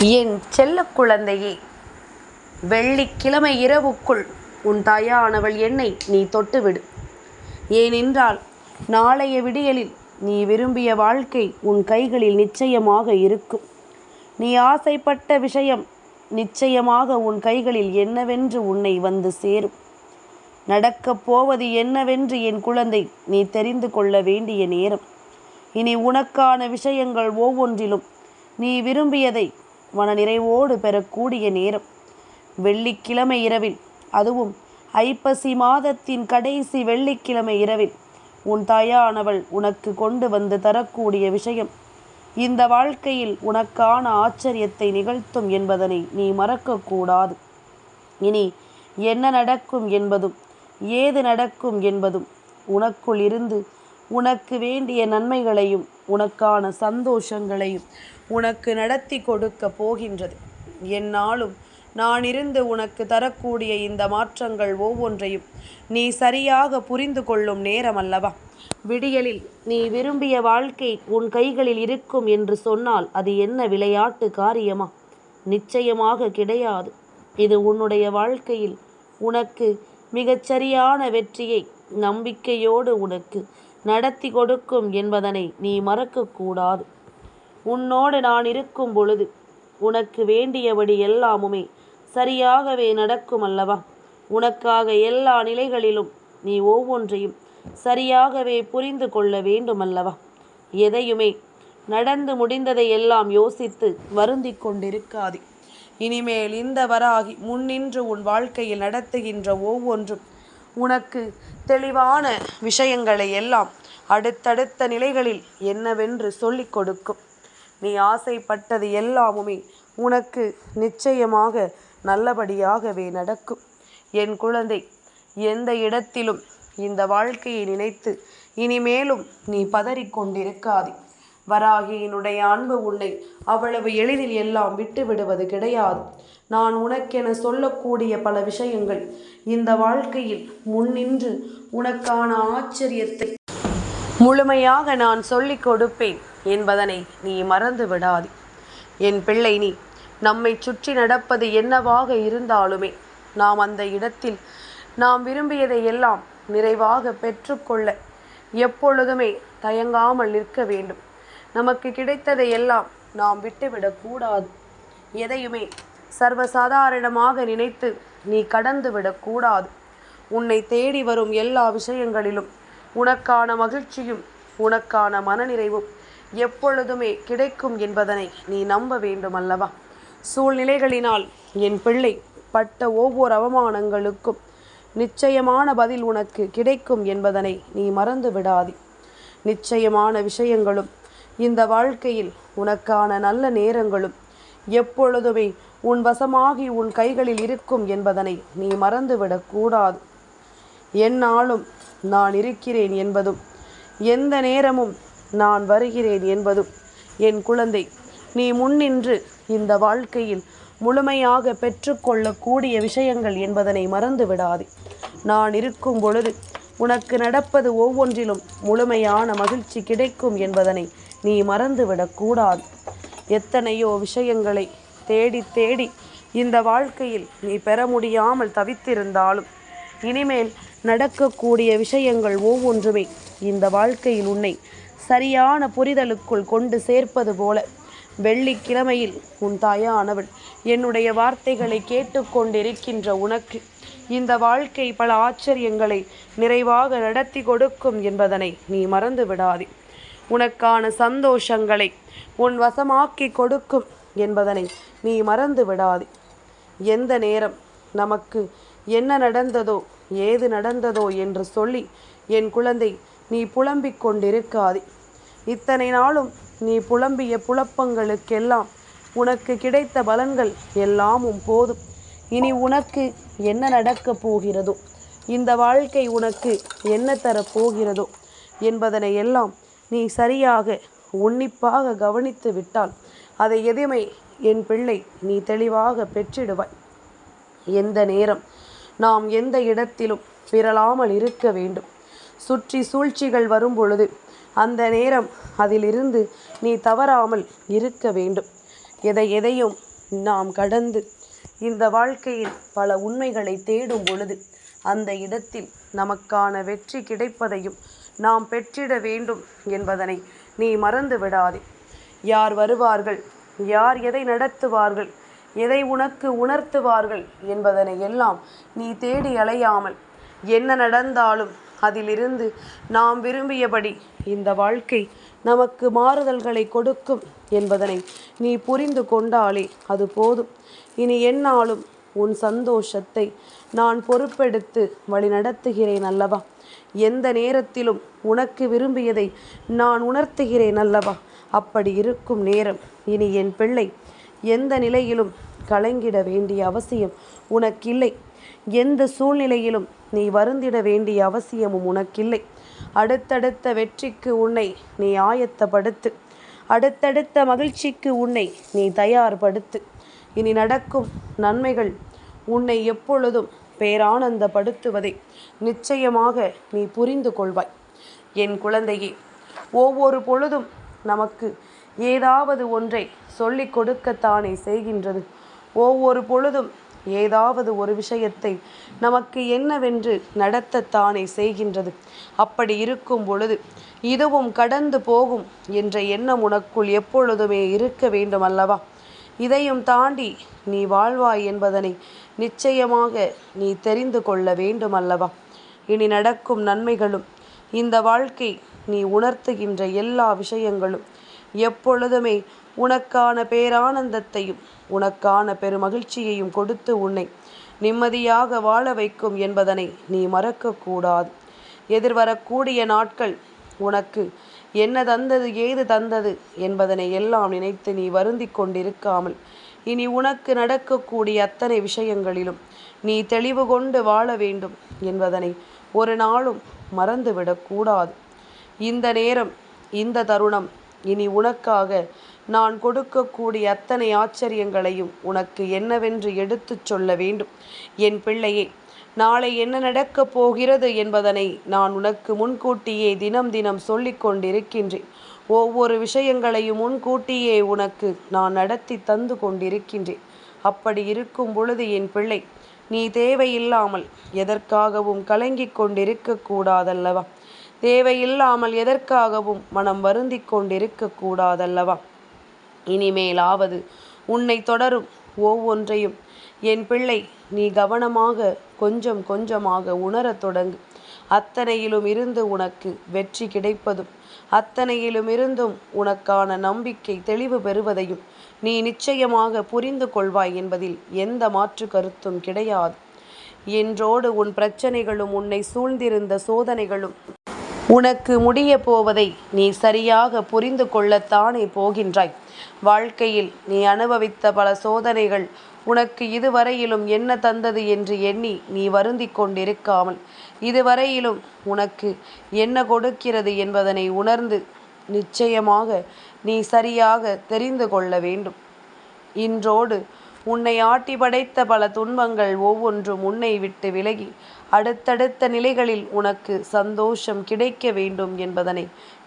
என் செல்ல குழந்தையே வெள்ளிக்கிழமை இரவுக்குள் உன் தாயானவள் என்னை நீ தொட்டுவிடு. ஏனென்றால் நாளைய விடியலில் நீ விரும்பிய வாழ்க்கை உன் கைகளில் நிச்சயமாக இருக்கும். நீ ஆசைப்பட்ட விஷயம் நிச்சயமாக உன் கைகளில் என்னவென்று உன்னை வந்து சேரும். நடக்கப் போவது என்னவென்று என் குழந்தை நீ தெரிந்து கொள்ள வேண்டிய நேரம். இனி உனக்கான விஷயங்கள் ஒவ்வொன்றிலும் நீ விரும்பியதை மனநிறைவோடு பெறக்கூடிய நேரம். வெள்ளிக்கிழமை இரவில் அதுவும் ஐப்பசி மாதத்தின் கடைசி வெள்ளிக்கிழமை இரவில் உன் தாயானவள் உனக்கு கொண்டு வந்து தரக்கூடிய விஷயம். இந்த வாழ்க்கையில் உனக்கான ஆச்சரியத்தை நிகழ்த்தும் என்பதனை நீ மறக்கக்கூடாது. இனி என்ன நடக்கும் என்பதும் ஏது நடக்கும் என்பதும் உனக்குள் இருந்து உனக்கு வேண்டிய நன்மைகளையும் உனக்கான சந்தோஷங்களையும் உனக்கு நடத்தி கொடுக்க போகின்றது. என்னாலும் நான் இருந்து உனக்கு தரக்கூடிய இந்த மாற்றங்கள் ஒவ்வொன்றையும் நீ சரியாக புரிந்து கொள்ளும் நேரம் அல்லவா விடியலில் நீ விரும்பிய வாழ்க்கை உன் கைகளில் இருக்கும் என்று சொன்னால் அது என்ன விளையாட்டு காரியமா? நிச்சயமாக கிடையாது. இது உன்னுடைய வாழ்க்கையில் உனக்கு மிகச்சரியான வெற்றியை நம்பிக்கையோடு உனக்கு நடத்தி கொடுக்கும் என்பதனை நீ மறக்கக்கூடாது. உன்னோடு நான் இருக்கும் பொழுது உனக்கு வேண்டியபடி எல்லாமுமே சரியாகவே நடக்கும் அல்லவா? உனக்காக எல்லா நிலைகளிலும் நீ ஒவ்வொன்றையும் சரியாகவே புரிந்து கொள்ள வேண்டுமல்லவா எதையுமே நடந்து முடிந்ததை எல்லாம் யோசித்து வருந்தி கொண்டிருக்காதே. இனிமேல் இந்த வராகி முன்னின்று உன் வாழ்க்கையில் நடத்துகின்ற ஒவ்வொன்றும் உனக்கு தெளிவான விஷயங்களை எல்லாம் அடுத்தடுத்த நிலைகளில் என்னவென்று சொல்லிக் கொடுக்கும். நீ ஆசைப்பட்டது எல்லாமுமே உனக்கு நிச்சயமாக நல்லபடியாகவே நடக்கும். என் குழந்தை எந்த இடத்திலும் இந்த வாழ்க்கையை நினைத்து இனிமேலும் நீ பதறிக்கொண்டிருக்காதே. வராகியினுடைய அன்பு உன்னை அவ்வளவு எளிதில் எல்லாம் விட்டு விடுவது கிடையாது. நான் உனக்கென சொல்லக்கூடிய பல விஷயங்கள் இந்த வாழ்க்கையில் முன்னின்று உனக்கான ஆச்சரியத்தை முழுமையாக நான் சொல்லிக் கொடுப்பேன் என்பதனை நீ மறந்து விடாதே. என் பிள்ளை நீ நம்மை சுற்றி நடப்பது என்னவாக இருந்தாலுமே நாம் அந்த இடத்தில் நாம் விரும்பியதை எல்லாம் நிறைவாக பெற்றுக்கொள்ள எப்பொழுதுமே தயங்காமல் நிற்க வேண்டும். நமக்கு கிடைத்ததை எல்லாம் நாம் விட்டுவிடக்கூடாது எதையுமே சர்வசாதாரணமாக நினைத்து நீ கடந்து விடக்கூடாது உன்னை தேடி வரும் எல்லா விஷயங்களிலும் உனக்கான மகிழ்ச்சியும் உனக்கான மனநிறைவும் எப்பொழுதுமே கிடைக்கும் என்பதனை நீ நம்ப வேண்டும் அல்லவா சூழ்நிலைகளினால் என் பிள்ளை பட்ட ஒவ்வொரு அவமானங்களுக்கும் நிச்சயமான பதில் உனக்கு கிடைக்கும் என்பதனை நீ மறந்து விடாதே. நிச்சயமான விஷயங்களும் இந்த வாழ்க்கையில் உனக்கான நல்ல நேரங்களும் எப்பொழுதுமே உன் வசமாகி உன் கைகளில் இருக்கும் என்பதனை நீ மறந்துவிடக்கூடாது என்னாலும் நான் இருக்கிறேன் என்பதும் எந்த நேரமும் நான் வருகிறேன் என்பதும் என் குழந்தை நீ முன்னின்று இந்த வாழ்க்கையில் முழுமையாக பெற்றுக்கொள்ளக்கூடிய விஷயங்கள் என்பதனை மறந்து விடாதே நான் இருக்கும் பொழுது உனக்கு நடப்பது ஒவ்வொன்றிலும் முழுமையான மகிழ்ச்சி கிடைக்கும் என்பதனை நீ மறந்துவிடக்கூடாது எத்தனையோ விஷயங்களை தேடி தேடி இந்த வாழ்க்கையில் நீ பெற முடியாமல் தவித்திருந்தாலும் இனிமேல் நடக்கக்கூடிய விஷயங்கள் ஒவ்வொன்றுமே இந்த வாழ்க்கையில் உன்னை சரியான புரிதலுக்குள் கொண்டு சேர்ப்பது போல. வெள்ளிக்கிழமையில் உன் தாயானவள் என்னுடைய வார்த்தைகளை கேட்டுக்கொண்டிருக்கின்ற உனக்கு இந்த வாழ்க்கை பல ஆச்சரியங்களை நிறைவாக நடத்தி கொடுக்கும் என்பதனை நீ மறந்து விடாதே. உனக்கான சந்தோஷங்களை உன் வசமாக்கி கொடுக்கும் என்பதனை நீ மறந்து விடாதே. எந்த நேரம் நமக்கு என்ன நடந்ததோ ஏது நடந்ததோ என்று சொல்லி என் குழந்தை நீ புலம்பிக் கொண்டிருக்காதே. இத்தனை நாளும் நீ புலம்பிய புலப்பங்களுக்கெல்லாம் உனக்கு கிடைத்த பலன்கள் எல்லாமும் போதும். இனி உனக்கு என்ன நடக்கப் போகிறதோ? இந்த வாழ்க்கை உனக்கு என்ன தரப்போகிறதோ என்பதனை எல்லாம் நீ சரியாக உன்னிப்பாக கவனித்து விட்டால் அதை எதுமை என் பிள்ளை நீ தெளிவாக பெற்றிடுவாய். எந்த நேரம் நாம் எந்த இடத்திலும் பிறலாமல் இருக்க வேண்டும். சுற்றி சூழ்ச்சிகள் வரும் பொழுது அந்த நேரம் அதிலிருந்து நீ தவறாமல் இருக்க வேண்டும். எதை எதையும் நாம் கடந்து இந்த வாழ்க்கையில் பல உண்மைகளை தேடும் பொழுது அந்த இடத்தில் நமக்கான வெற்றி கிடைப்பதையும் நாம் பெற்றிட வேண்டும் என்பதனை நீ மறந்து விடாதே. யார் வருவார்கள்? யார் எதை நடத்துவார்கள்? எதை உனக்கு உணர்த்துவார்கள் என்பதனை எல்லாம் நீ தேடி அலையாமல் என்ன நடந்தாலும் அதிலிருந்து நாம் விரும்பியபடி இந்த வாழ்க்கை நமக்கு மாறுதல்களை கொடுக்கும் என்பதனை நீ புரிந்து கொண்டாலே அது போதும். இனி என்னாலும் உன் சந்தோஷத்தை நான் பொறுப்பெடுத்து வழி நடத்துகிறேன் அல்லவா? எந்த நேரத்திலும் உனக்கு விரும்பியதை நான் உணர்த்துகிறேன் அல்லவா? அப்படி இருக்கும் நேரம். இனி என் பிள்ளை எந்த நிலையிலும் கலங்கிட வேண்டிய அவசியம் உனக்கில்லை. எந்த சூழ்நிலையிலும் நீ வருந்திட வேண்டிய அவசியமும் உனக்கில்லை. அடுத்தடுத்த வெற்றிக்கு உன்னை நீ ஆயத்தப்படுத்து. அடுத்தடுத்த மகிழ்ச்சிக்கு உன்னை நீ தயார்படுத்து. இனி நடக்கும் நன்மைகள் உன்னை எப்பொழுதும் பேரானந்தப்படுத்துவதை நிச்சயமாக நீ புரிந்து கொள்வாய். என் குழந்தையே ஒவ்வொரு பொழுதும் நமக்கு ஏதாவது ஒன்றை சொல்லிக் கொடுக்கத்தானே செய்கின்றது. ஒவ்வொரு பொழுதும் ஏதாவது ஒரு விஷயத்தை நமக்கு என்னவென்று நடத்தத்தானே செய்கின்றது. அப்படி இருக்கும் பொழுது இதுவும் கடந்து போகும் என்ற எண்ணம் உனக்குள் எப்பொழுதுமே இருக்க வேண்டும் அல்லவா இதையும் தாண்டி நீ வாழ்வாய் என்பதனை நிச்சயமாக நீ தெரிந்து கொள்ள வேண்டும் அல்லவா இனி நடக்கும் நன்மைகளும் இந்த வாழ்க்கை நீ உணர்த்துகின்ற எல்லா விஷயங்களும் எப்பொழுதுமே உனக்கான பேரானந்தத்தையும் உனக்கான பெருமகிழ்ச்சியையும் கொடுத்து உன்னை நிம்மதியாக வாழ வைக்கும் என்பதனை நீ மறக்கக்கூடாது. எதிர்வரக்கூடிய நாட்கள் உனக்கு என்ன தந்தது ஏது தந்தது என்பதனை எல்லாம் நினைத்து நீ வருந்தி கொண்டிருக்காமல் இனி உனக்கு நடக்கக்கூடிய அத்தனை விஷயங்களிலும் நீ தெளிவு கொண்டு வாழ வேண்டும் என்பதனை ஒரு நாளும் மறந்துவிடக்கூடாது. இந்த நேரம் இந்த தருணம் இனி உனக்காக நான் கொடுக்கக்கூடிய அத்தனை ஆச்சரியங்களையும் உனக்கு என்னவென்று எடுத்துச் சொல்ல வேண்டும். என் பிள்ளையே நாளை என்ன நடக்கப் போகிறது என்பதனை நான் உனக்கு முன்கூட்டியே தினம் தினம் சொல்லிக் கொண்டிருக்கின்றேன். ஒவ்வொரு விஷயங்களையும் முன்கூட்டியே உனக்கு நான் நடத்தி தந்து கொண்டிருக்கின்றேன். அப்படி இருக்கும் பொழுது என் பிள்ளை நீ தேவையில்லாமல் எதற்காகவும் கலங்கிக் கொண்டிருக்க கூடாதல்லவா? தேவையில்லாமல் எதற்காகவும் மனம் வருந்தி கொண்டிருக்க கூடாதல்லவா? இனிமேலாவது உன்னை தொடரும் ஒவ்வொன்றையும். என் பிள்ளை நீ கவனமாக கொஞ்சம் கொஞ்சமாக உணரத் தொடங்கு. அத்தனையிலும் இருந்து உனக்கு வெற்றி கிடைப்பதும் அத்தனையிலும் இருந்தும் உனக்கான நம்பிக்கை தெளிவு பெறுவதையும் நீ நிச்சயமாக புரிந்து கொள்வாய் என்பதில் எந்த மாற்று கருத்தும் கிடையாது. என்றோடு உன் பிரச்சனைகளும் உன்னை சூழ்ந்திருந்த சோதனைகளும் உனக்கு முடிய போவதை நீ சரியாக புரிந்து கொள்ளத்தானே போகின்றாய். வாழ்க்கையில் நீ அனுபவித்த பல சோதனைகள் உனக்கு இதுவரையிலும் என்ன தந்தது என்று எண்ணி நீ வருந்தி கொண்டிருக்காமல் இதுவரையிலும் உனக்கு என்ன கொடுக்கிறது என்பதனை உணர்ந்து நிச்சயமாக நீ சரியாக தெரிந்து கொள்ள வேண்டும். இன்றோடு உன்னை ஆட்டி படைத்த பல துன்பங்கள் ஒவ்வொன்றும் உன்னை விட்டு விலகி அடுத்தடுத்த நிலைகளில் உனக்கு சந்தோஷம் கிடைக்க வேண்டும் என்பதனை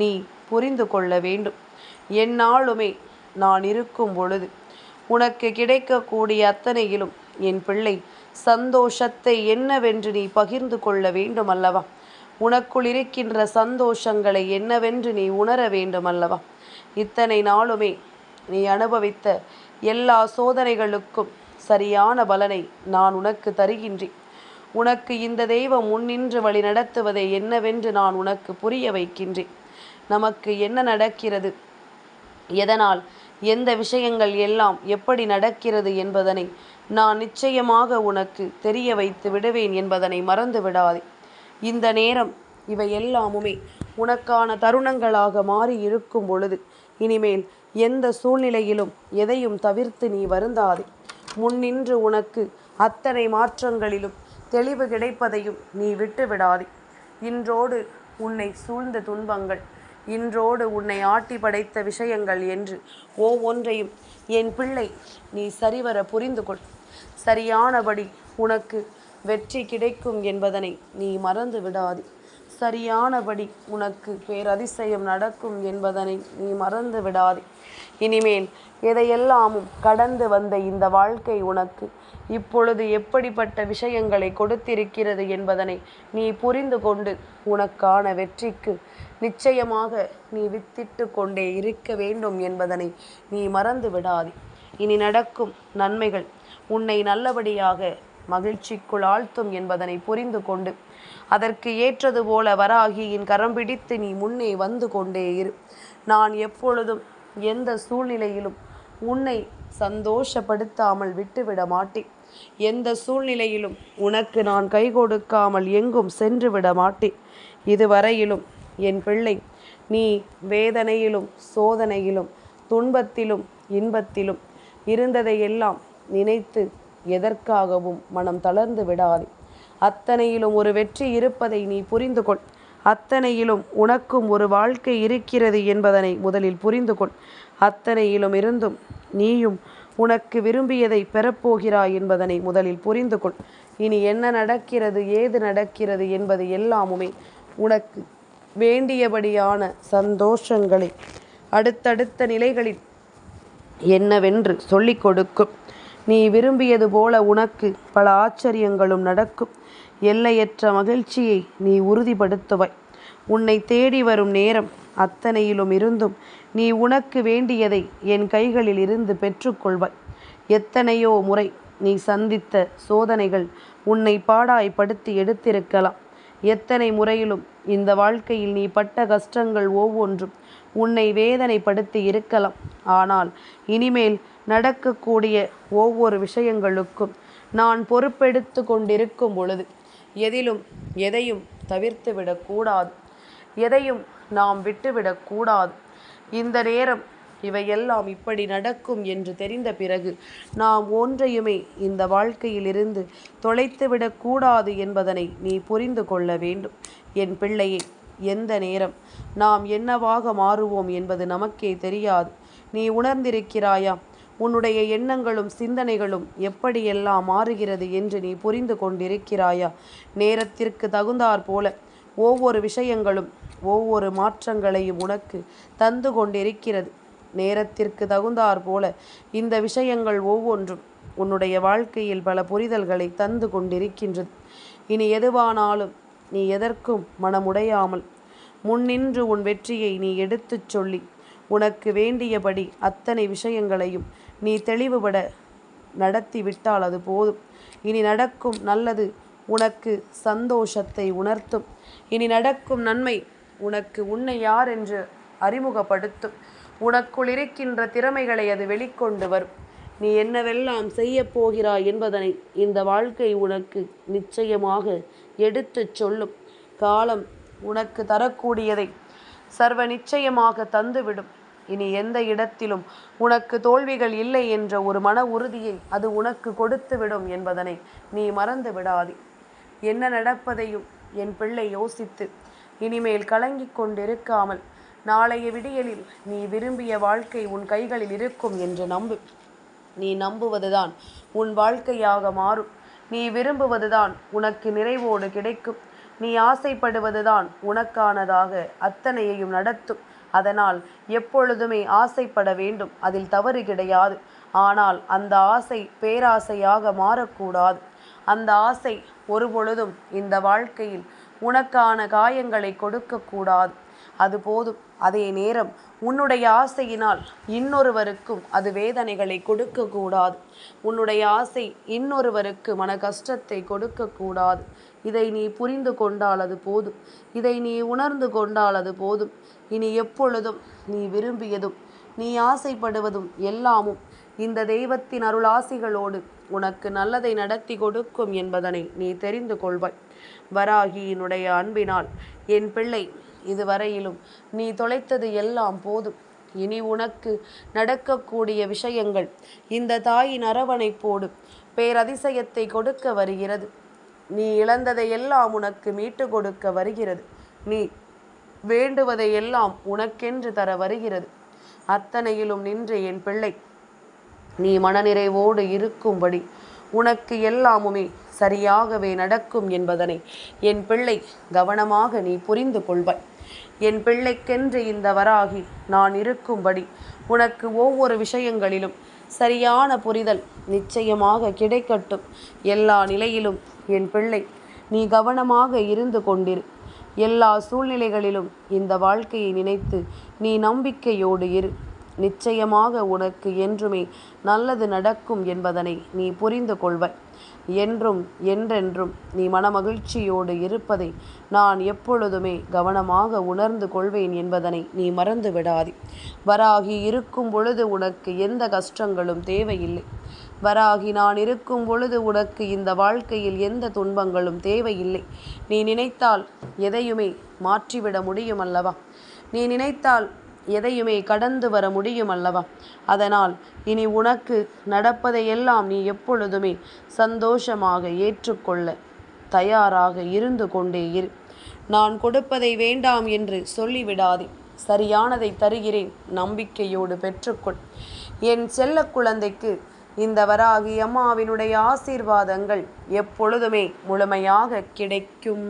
நீ புரிந்து கொள்ள வேண்டும். எந்நாளுமே நான் இருக்கும் பொழுது உனக்கு கிடைக்கக்கூடிய அத்தனையிலும் என் பிள்ளை சந்தோஷத்தை என்னவென்று நீ பகிர்ந்து கொள்ள வேண்டும் அல்லவா உனக்குள் இருக்கின்ற சந்தோஷங்களை என்னவென்று நீ உணர வேண்டும் அல்லவா இத்தனை நாளுமே நீ அனுபவித்த எல்லா சோதனைகளுக்கும் சரியான பலனை நான் உனக்கு தருகின்றேன். உனக்கு இந்த தெய்வம் முன்னின்று வழி நடத்துவதை என்னவென்று நான் உனக்கு புரிய வைக்கின்றேன். நமக்கு என்ன நடக்கிறது? எதனால்? எந்த விஷயங்கள் எல்லாம் எப்படி நடக்கிறது என்பதனை நான் நிச்சயமாக உனக்கு தெரிய வைத்து விடுவேன் என்பதனை மறந்து விடாதே. இந்த நேரம் இவை எல்லாமுமே உனக்கான தருணங்களாக மாறி இருக்கும் பொழுது இனிமேல் எந்த சூழ்நிலையிலும் எதையும் தவிர்த்து நீ வருந்தாதே. முன்னின்று உனக்கு அத்தனை மாற்றங்களிலும் தெளிவு கிடைப்பதையும் நீ விட்டு விடாதே இன்றோடு உன்னை சூழ்ந்த துன்பங்கள் இன்றோடு உன்னை ஆட்டி படைத்த விஷயங்கள் என்று ஒவ்வொன்றையும் என் பிள்ளை நீ சரிவர புரிந்து கொள் சரியானபடி உனக்கு வெற்றி கிடைக்கும் என்பதனை நீ மறந்து விடாதே சரியானபடி உனக்கு பேரதிசயம் நடக்கும் என்பதனை நீ மறந்து விடாதே. இனிமேல் எதையெல்லாமும் கடந்து வந்த இந்த வாழ்க்கை உனக்கு இப்பொழுது எப்படிப்பட்ட விஷயங்களை கொடுத்திருக்கிறது என்பதனை நீ புரிந்து கொண்டு உனக்கான வெற்றிக்கு நிச்சயமாக நீ வித்திட்டு கொண்டே இருக்க வேண்டும் என்பதனை நீ மறந்து விடாதே. இனி நடக்கும் நன்மைகள் உன்னை நல்லபடியாக மகிழ்ச்சிக்குள் ஆழ்த்தும் என்பதனை புரிந்து கொண்டு அதற்கு ஏற்றது போல வராகியின் கரம் பிடித்து நீ முன்னே வந்து கொண்டே இரு. நான் எப்பொழுதும் எந்த சூழ்நிலையிலும் உன்னை சந்தோஷப்படுத்தாமல் விட்டுவிட மாட்டேன். எந்த சூழ்நிலையிலும் உனக்கு நான் கை கொடுக்காமல் எங்கும் சென்று விட மாட்டேன். இதுவரையிலும் என் பிள்ளை நீ வேதனையிலும் சோதனையிலும் துன்பத்திலும் இன்பத்திலும் இருந்ததையெல்லாம் நினைத்து எதற்காகவும் மனம் தளர்ந்து விடாதே. அத்தனையிலும் ஒரு வெற்றி இருப்பதை நீ புரிந்து கொள். அத்தனையிலும் உனக்கும் ஒரு வாழ்க்கை இருக்கிறது என்பதனை முதலில் புரிந்து கொள். அத்தனையிலும் இருந்தும் நீயும் உனக்கு விரும்பியதை பெறப்போகிறாய் என்பதனை முதலில் புரிந்து கொள். இனி என்ன நடக்கிறது ஏது நடக்கிறது என்பது எல்லாமுமே உனக்கு வேண்டியபடியான சந்தோஷங்களை அடுத்தடுத்த நிலைகளில் என்னவென்று சொல்லிக் கொடுக்கும். நீ விரும்பியது போல உனக்கு பல ஆச்சரியங்களும் நடக்கும். எல்லையற்ற மகிழ்ச்சியை நீ உறுதிப்படுத்துவாய். உன்னை தேடி வரும் நேரம் அத்தனையிலும் இருந்தும் நீ உனக்கு வேண்டியதை என் கைகளில் இருந்து பெற்றுக்கொள்வாய். எத்தனையோ முறை நீ சந்தித்த சோதனைகள் உன்னை பாடாய்ப்படுத்தி எடுத்திருக்கலாம். எத்தனை முறையிலும் இந்த வாழ்க்கையில் நீ பட்ட கஷ்டங்கள் ஒவ்வொன்றும் உன்னை வேதனைப்படுத்தி இருக்கலாம். ஆனால் இனிமேல் நடக்கக்கூடிய ஒவ்வொரு விஷயங்களுக்கும் நான் பொறுப்பெடுத்து கொண்டிருக்கும் பொழுது எதிலும் எதையும் தவிர்த்து விடக்கூடாது. எதையும் நாம் விட்டுவிடக்கூடாது இந்த நேரம் இவையெல்லாம் இப்படி நடக்கும் என்று தெரிந்த பிறகு நாம் ஒன்றையுமே இந்த வாழ்க்கையிலிருந்து தொலைத்துவிடக்கூடாது என்பதனை நீ புரிந்து கொள்ள வேண்டும். என் பிள்ளையை எந்த நேரம் நாம் என்னவாக மாறுவோம் என்பது நமக்கே தெரியாது. நீ உணர்ந்திருக்கிறாயா? உன்னுடைய எண்ணங்களும் சிந்தனைகளும் எப்படியெல்லாம் மாறுகிறது என்று நீ புரிந்து கொண்டிருக்கிறாயா? நேரத்திற்கு தகுந்தாற் போல ஒவ்வொரு விஷயங்களும் ஒவ்வொரு மாற்றங்களையும் உனக்கு தந்து கொண்டிருக்கிறது. நேரத்திற்கு தகுந்தாற் போல இந்த விஷயங்கள் ஒவ்வொன்றும் உன்னுடைய வாழ்க்கையில் பல புரிதல்களை தந்து கொண்டிருக்கின்றது. இனி எதுவானாலும் நீ எதற்கும் மனமுடையாமல் முன்னின்று உன் வெற்றியை நீ எடுத்துச் சொல்லி உனக்கு வேண்டியபடி அத்தனை விஷயங்களையும் நீ தெளிவுபட நடத்தி விட்டால் அது போதும். இனி நடக்கும் நல்லது உனக்கு சந்தோஷத்தை உணர்த்தும். இனி நடக்கும் நன்மை உனக்கு உன்னை யார் என்று அறிமுகப்படுத்தும். உனக்குள் இருக்கின்ற திறமைகளை அது வெளிக்கொண்டு வரும். நீ என்னவெல்லாம் செய்ய போகிறாய் என்பதனை இந்த வாழ்க்கை உனக்கு நிச்சயமாக எடுத்துச் சொல்லும். காலம் உனக்கு தரக்கூடியதை சர்வ நிச்சயமாக தந்துவிடும். இனி எந்த இடத்திலும் உனக்கு தோல்விகள் இல்லை என்ற ஒரு மன உறுதியை அது உனக்கு கொடுத்துவிடும் என்பதனை நீ மறந்து விடாதே. என்ன நடப்பதையும் என் பிள்ளை யோசித்து இனிமேல் கலங்கிக் கொண்டிருக்காமல் நாளைய விடியலில் நீ விரும்பிய வாழ்க்கை உன் கைகளில் இருக்கும் என்று நம்பு. நீ நம்புவதுதான் உன் வாழ்க்கையாக மாறும். நீ விரும்புவதுதான் உனக்கு நிறைவோடு கிடைக்கும். நீ ஆசைப்படுவதுதான் உனக்கானதாக அத்தனையையும் நடத்தும். அதனால் எப்பொழுதுமே ஆசைப்பட வேண்டும். அதில் தவறு கிடையாது. ஆனால் அந்த ஆசை பேராசையாக மாறக்கூடாது. அந்த ஆசை ஒருபொழுதும் இந்த வாழ்க்கையில் உனக்கான காயங்களை கொடுக்கக்கூடாது. அது போதும். அதே நேரம் உன்னுடைய ஆசையினால் இன்னொருவருக்கும் அது வேதனைகளை கொடுக்கக்கூடாது. உன்னுடைய ஆசை இன்னொருவருக்கு மன கஷ்டத்தை கொடுக்கக்கூடாது. இதை நீ புரிந்து கொண்டால் அது போதும். இதை நீ உணர்ந்து கொண்டால் அது போதும். இனி எப்பொழுதும் நீ விரும்பியதும் நீ ஆசைப்படுவதும் எல்லாமும் இந்த தெய்வத்தின் அருளாசிகளோடு உனக்கு நல்லதை நடத்தி கொடுக்கும் என்பதனை நீ தெரிந்து கொள்வாய். வராகியினுடைய அன்பினால் என் பிள்ளை இதுவரையிலும். நீ தொலைத்தது எல்லாம் போதும். இனி உனக்கு நடக்கக்கூடிய விஷயங்கள் இந்த தாயின் அரவணைப்போடு பேரதிசயத்தை கொடுக்க வருகிறது. நீ இழந்ததை எல்லாம் உனக்கு மீட்டு கொடுக்க வருகிறது. நீ வேண்டுவதை எல்லாம் உனக்கென்று தர வருகிறது. அத்தனையிலும் நின்று என் பிள்ளை நீ மனநிறைவோடு இருக்கும்படி. உனக்கு எல்லாமுமே சரியாகவே நடக்கும் என்பதனை என் பிள்ளை கவனமாக நீ புரிந்து கொள்வாய். என் பிள்ளைக்கென்று இந்த வராகி நான் இருக்கும்படி உனக்கு ஒவ்வொரு விஷயங்களிலும் சரியான புரிதல் நிச்சயமாக கிடைக்கட்டும். எல்லா நிலையிலும் என் பிள்ளை நீ கவனமாக இருந்து கொண்டிரு. எல்லா சூழ்நிலைகளிலும் இந்த வாழ்க்கையை நினைத்து நீ நம்பிக்கையோடு இரு. நிச்சயமாக உனக்கு என்றுமே நல்லது நடக்கும் என்பதனை நீ புரிந்து கொள்வாய். என்றும் என்றென்றும் நீ மனமகிழ்ச்சியோடு இருப்பதை நான் எப்பொழுதுமே கவனமாக உணர்ந்து கொள்வேன் என்பதனை நீ மறந்து விடாதே. வராகி இருக்கும் பொழுது உனக்கு எந்த கஷ்டங்களும் தேவையில்லை. வராகி நான் இருக்கும் பொழுது உனக்கு இந்த வாழ்க்கையில் எந்த துன்பங்களும் தேவையில்லை. நீ நினைத்தால் எதையுமே மாற்றிவிட முடியும் அல்லவா? நீ நினைத்தால் எதையுமே கடந்து வர முடியும் அல்லவா அதனால் இனி உனக்கு நடப்பதையெல்லாம் நீ எப்பொழுதுமே சந்தோஷமாக ஏற்றுக்கொள்ள தயாராக இருந்து கொண்டே இரு. நான் கொடுப்பதை வேண்டாம் என்று சொல்லிவிடாதே. சரியானதை தருகிறேன். நம்பிக்கையோடு பெற்றுக்கொள். என் செல்ல குழந்தைக்கு இந்த வராகி அம்மாவினுடைய ஆசீர்வாதங்கள் எப்பொழுதுமே முழுமையாக கிடைக்கும்.